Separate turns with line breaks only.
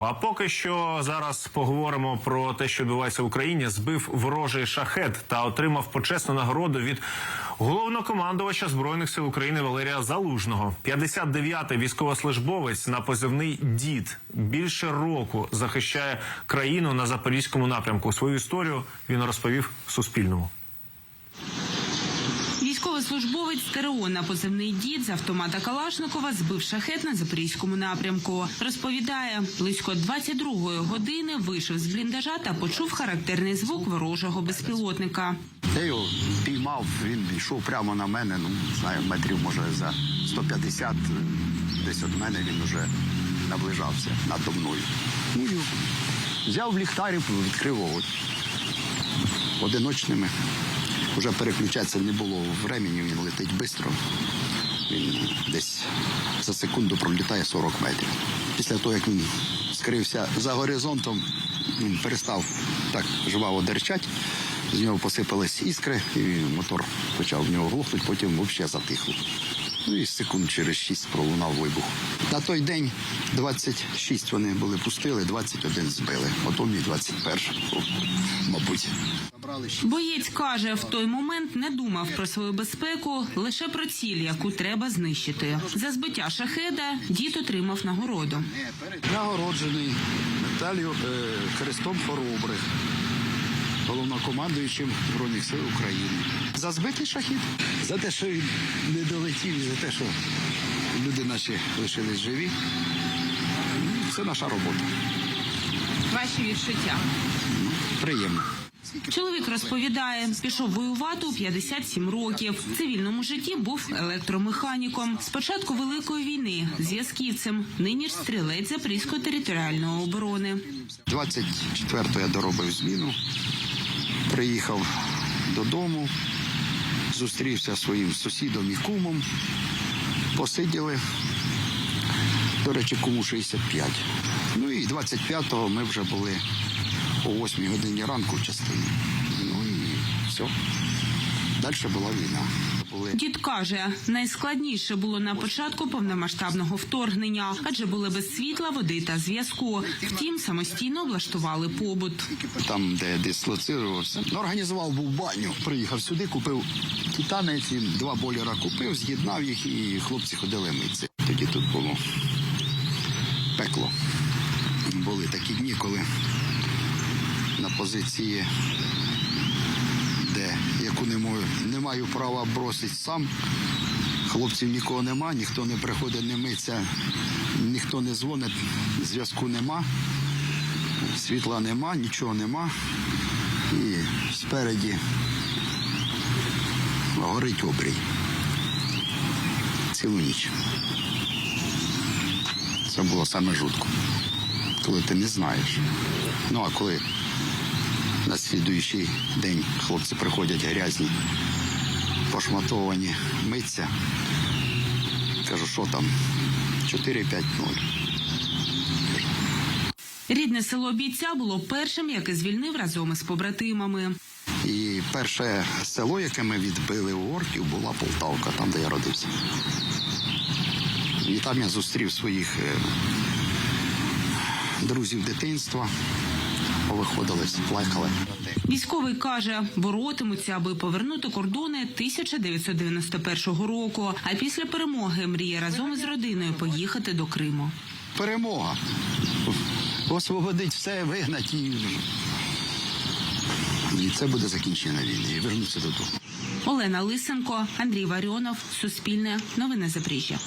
А поки що зараз поговоримо про те, що відбувається в Україні. Збив ворожий шахет та отримав почесну нагороду від головнокомандувача збройних сил України Валерія Залужного. 59-й військовослужбовець на позивний дід більше року захищає країну на запорізькому напрямку. Свою історію він розповів Суспільному.
Військовослужбовець ТРО на позивний дід з автомата Калашникова збив шахет на запорізькому напрямку. Розповідає, близько 22-ї години вийшов з бліндажа та почув характерний звук ворожого безпілотника.
Я його піймав, він йшов прямо на мене, ну, знаю, метрів може за 150, десь від мене він вже наближався надо мною. Ну, взяв ліхтарів, відкрив вогонь. Одиночними. Вже переключатися не було времени, він летить швидко. Він десь за секунду пролітає 40 метрів. Після того, як він скрився за горизонтом, він перестав так жваво дерчать. З нього посипались іскри, і мотор почав в нього глухнути, потім взагалі затихло. Ну і секунд через 6 пролунав вибух. На той день 26 вони були пустили, 21 збили. Потім і 21, мабуть.
Боєць каже, в той момент не думав про свою безпеку, лише про ціль, яку треба знищити. За збиття шахеда дід отримав нагороду.
Нагороджений медаллю е, Хрестом Хоробрих, головнокомандуючим Збройних сил України. За збитий шахід, за те, що він не долетів, і за те, що люди наші лишились живі. Це наша робота.
Ваші відчуття.
Приємно.
Чоловік розповідає, пішов воювати у 57 років. В цивільному житті був електромеханіком. Спочатку великої війни зв'язківцем. Нині ж стрілець Запорізької територіальної оборони.
24-го я доробив зміну, приїхав додому, зустрівся зі своїм сусідом і кумом, посиділи. До речі, куму 65. Ну і 25-го ми вже були о 8 годині ранку в частині. Ну і все. Далі була війна. Були
Дід каже, найскладніше було на початку повномасштабного вторгнення, адже були без світла, води та зв'язку. Втім, самостійно облаштували побут.
там, де дислоцирувався. Ну, організував був баню. Приїхав сюди, купив титанець, два бойлера купив, з'єднав їх, і хлопці ходили митися. Тоді тут було пекло. Були такі дні, коли на позиції, де яку не маю, не маю права бросити сам. Хлопців нікого нема, ніхто не приходить, не миться, ніхто не дзвонить, зв'язку нема. Світла нема, нічого нема. І спереді горить обрій. Цілу ніч. Це було саме жутко. Коли ти не знаєш. Ну а коли на слідуючий день хлопці приходять грязні, пошматовані, миться. Кажу, що там? 4-5-0.
Рідне село бійця було першим, яке звільнив разом із побратимами.
І перше село, яке ми відбили у орків, була Полтавка, там, де я родився. І там я зустрів своїх е, друзів дитинства. Повиходили, плакали.
Військовий каже, боротимуться, аби повернути кордони 1991 року. А після перемоги мріє разом із родиною поїхати до Криму.
Перемога. Освободить все, вигнать і. І це буде закінчення війни. І вернуться додому.
Олена Лисенко, Андрій Варіонов, Суспільне, Новини Запоріжжя.